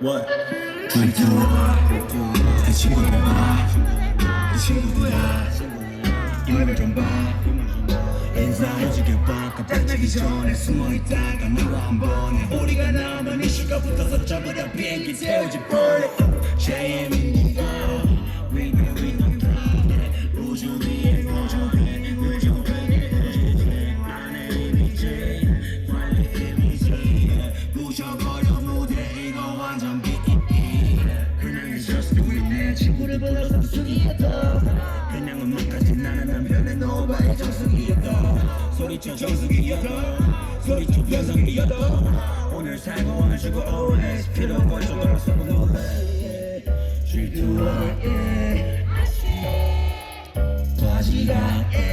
What? 질투와 내 친구들 봐내 친구들아 이름을 좀봐. 인사해주길 봐. 깜짝 나기 전에 숨어있다가 나와 한 번에. 우리가 이슈가 붙어서 전부 다 비행기 태우지 뻔해 친구를 불러 삼순이었다 그냥 음악까지 나는 남편의 노바의 정수기였다 소리쳐 정수기였다 소리쳐 변성기였다 오늘 살고 죽고 always 필요 정도로 서고 놀래 질투와 예 바지가 예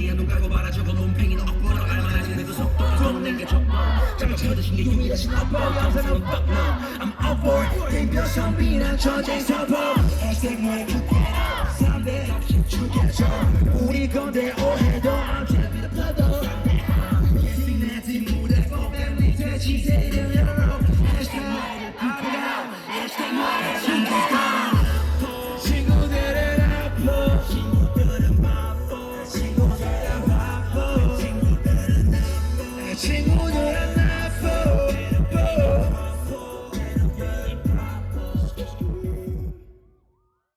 피리야 눈 깔고 말아 저거 너 엎어라 알만하지. 내도 속도 손낸 게 족보 잠깐 쳐드신 게 유일하신 엎어 감상은 뻑너 I'm over 땡겨 선비난 전쟁 서버 hashtag 너의 부캐라 3대 없이 죽여줘. 우리 건데 오해 친구들